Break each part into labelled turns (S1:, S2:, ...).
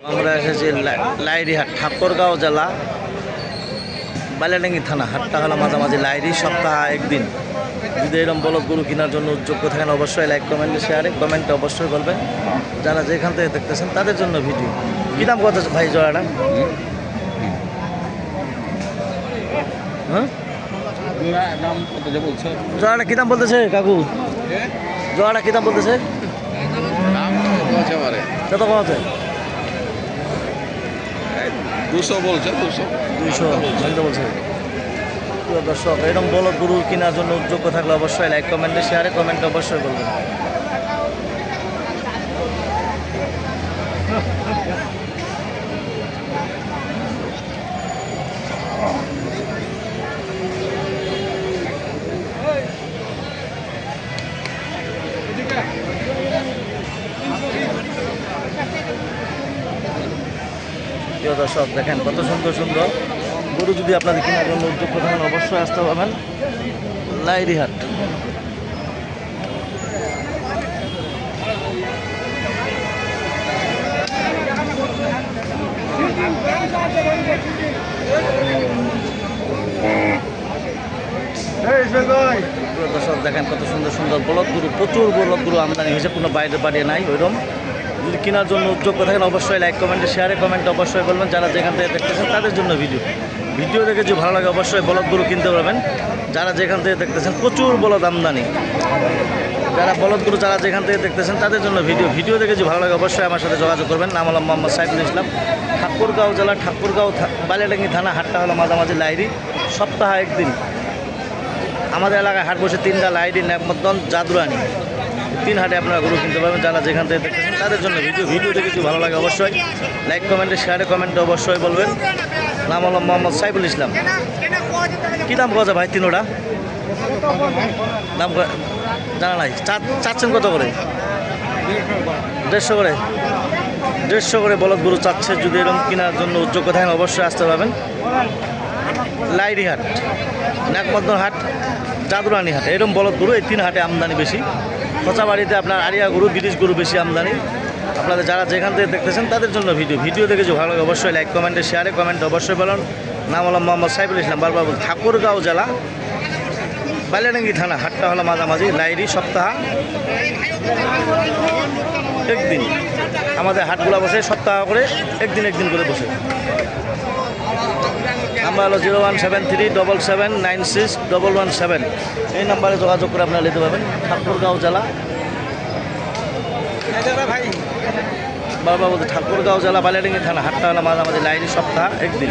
S1: আমরা এসেছি লাইরিহাট ঠাকুরগাঁও জেলা। বালিয়াডাঙ্গি থানা হাটটা হলো মাঝামাঝি লাইরি সপ্তাহ একদিন। যদি এরকম বলদ গরু কেনার জন্য যোগ্য থাকেন অবশ্যই লাইক কমেন্টে শেয়ারে কমেন্টে অবশ্যই বলবেন। যারা যেখান থেকে দেখতেছেন তাদের জন্য ভিডিও কী দাম কত ভাই জোড়াটা? হ্যাঁ? জোড়াটা কী দাম বলতেছে কাকু? জোড়াটা কী দাম বলতেছে? কত
S2: দুশো বলছে দুশো।
S1: বলছে। দর্শক, এরকম বলো গুরু কেনার জন্য উদ্যোগ থাকলে অবশ্যই লাইক কমেন্টে শেয়ারে কমেন্ট অবশ্যই বলবেন। দর্শক দেখেন কত সুন্দর সুন্দর গরু যদি আপনাদের কেনার জন্য উদ্যোগ থাকেন অবশ্যই আসতে পারবেন লাইরিহাট। দর্শক দেখেন কত সুন্দর সুন্দর বলদ গরু প্রচুর বলদ গরু আমদানি হয়েছে কোনো বাইরে বাড়িয়ে নাই ওইরকম। যদি কেনার জন্য উদ্যোগ করে থাকেন, অবশ্যই লাইক কমেন্টে শেয়ারে কমেন্টে অবশ্যই বলবেন। যারা যেখান থেকে দেখতেছেন, তাদের জন্য ভিডিও ভিডিও দেখে যদি ভালো লাগে, অবশ্যই বলদ গরু কিনতে পারবেন। যারা যেখান থেকে দেখতেছেন, প্রচুর বলদ আমদানি। যারা বলদ গরু যারা যেখান থেকে দেখতেছেন, তাদের জন্য ভিডিও ভিডিও দেখে যদি ভালো লাগে, অবশ্যই আমার সাথে যোগাযোগ করবেন। নাম হলাম মোহাম্মদ সাইফুল ইসলাম। ঠাকুরগাঁও জেলা, ঠাকুরগাঁও বালিয়াডাঙ্গি থানা, হাটটা হলো মাঝামাঝি লাইরি। সপ্তাহে একদিন। আমাদের এলাকায় হাট বসে তিনটা লাইডি ন্যাকমদ্দন জাদুরানি। তিন হাটে আপনারা গরু কিনতে পারবেন, যারা যেখান থেকে দেখতেছেন তাদের জন্য ভিডিও। ভিডিও দেখে যদি ভালো লাগে অবশ্যই লাইক কমেন্টে শেয়ারে কমেন্টে অবশ্যই বলবেন। নাম হলো মোহাম্মদ সাইফুল ইসলাম। কী দাম কথা ভাই তিনোটা? দাম জানা নাই। চাচ্ছেন কত করে? দেড়শো করে। দেড়শো করে বলদ গরু চাচ্ছে, যদি এরকম কেনার জন্য উদ্যোগ থাকেন অবশ্যই আসতে পারবেন। লাইরি হাট নাকমদ্দন হাট জাদুরানি হাটে এরকম বলদ গরু, এই তিন হাটে আমদানি বেশি। খোঁচাবাড়িতে আপনার আরিয়া গরু ব্রিটিশ গরু বেশি আমদানি। আপনাদের যারা যেখান থেকে দেখতেছেন, তাদের জন্য ভিডিও। ভিডিও দেখে যে ভালো লাগে, অবশ্যই লাইক কমেন্টে শেয়ারে কমেন্টে অবশ্যই বলুন। নাম হলাম মোহাম্মদ সাইফুল ইসলাম বারবার ঠাকুরগাঁও জেলা। বালিয়াডাঙ্গি থানা, হাটটা হলো মাঝামাঝি, লাইরি, সপ্তাহ, একদিন। আমাদের হাটগুলো বসে সপ্তাহ করে, একদিন একদিন করে বসে। নাম্বার হলো zero one seven three double seven nine six double one seven. এই নাম্বারে যোগাযোগ করে আপনারা নিতে পারবেন, ঠাকুরগাঁও জেলা। বাবা বলতে ঠাকুরগাঁও জেলা বালিয়াডিঙ্গি থানা, হাটটা হলো মাঝামাঝি লাইনি সপ্তাহ, একদিন।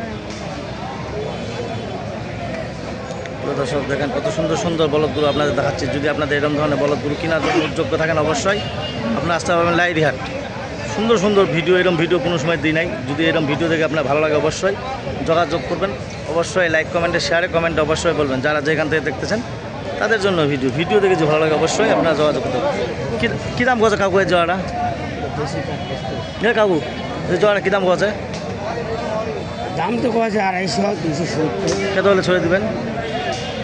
S1: প্রিয় দর্শক দেখেন কত সুন্দর সুন্দর বলদগুলো আপনাদের দেখাচ্ছি। যদি আপনাদের এরকম ধরনের বলদগুলো কেনার জন্য যোগ্য থাকেন অবশ্যই আপনার আসতে পারবেন লাইরি হাট সুন্দর সুন্দর ভিডিও এরকম ভিডিও কোনো সময় দিই নাই। যদি এরকম ভিডিও দেখে আপনার ভালো লাগে অবশ্যই যোগাযোগ করবেন। অবশ্যই লাইক কমেন্টে শেয়ারে কমেন্টে অবশ্যই বলবেন। যারা যেখান থেকে দেখতেছেন তাদের জন্য ভিডিও। ভিডিও দেখে যদি ভালো লাগে অবশ্যই আপনারা যোগাযোগ করতে কী দাম গেছে কাকু এই জোড়াটা? হ্যাঁ কাকু এই জোড়াটা কী দাম গেছে
S3: দাম তো কছে আড়াইশো দুশো সত্তর।
S1: কত হলে ছড়ে দেবেন?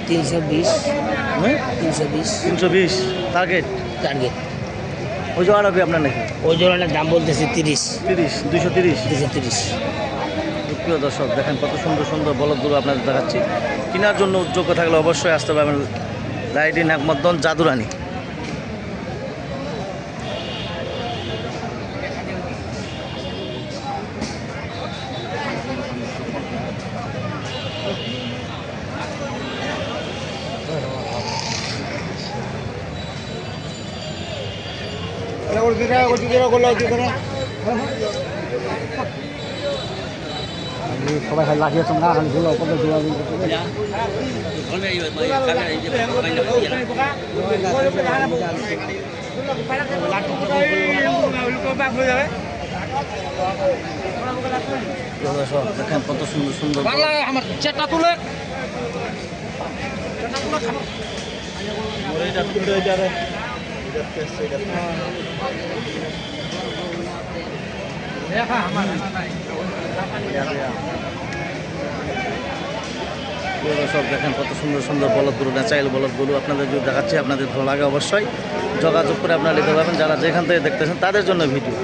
S3: তিনশো বিশ।
S1: হ্যাঁ
S3: তিনশো বিশ।
S1: তিনশো বিশ। টার্গেট
S3: টার্গেট
S1: ওই জোড়াটা আপনার নাকি?
S3: ওই জোড়াটার দাম বলতেছে তিরিশ।
S1: তিরিশ দুশো তিরিশ?
S3: দুশো তিরিশ।
S1: প্রিয় দর্শক দেখেন কত সুন্দর সুন্দর বলদগুলো আপনাদের দেখাচ্ছি। কেনার জন্য উদ্যোগ থাকলে অবশ্যই আসতে পারবেন। রাইডিন একমদ্দন জাদুরানি।
S3: সবাই চঙ্গা খালি ঝুলো কত
S1: সুন্দর সুন্দর
S4: আমার চেটা তুলে দেখা আমার
S1: প্রিয় দর্শক দেখেন কত সুন্দর সুন্দর বলদ গরু ন্যাচারাল বলদ গরু। আপনাদের যদি দেখাচ্ছি, আপনাদের ভালো লাগে অবশ্যই যোগাযোগ করে আপনারা নিতে পারবেন। যারা যেখান থেকে দেখতেছেন, তাদের জন্য ভিডিও।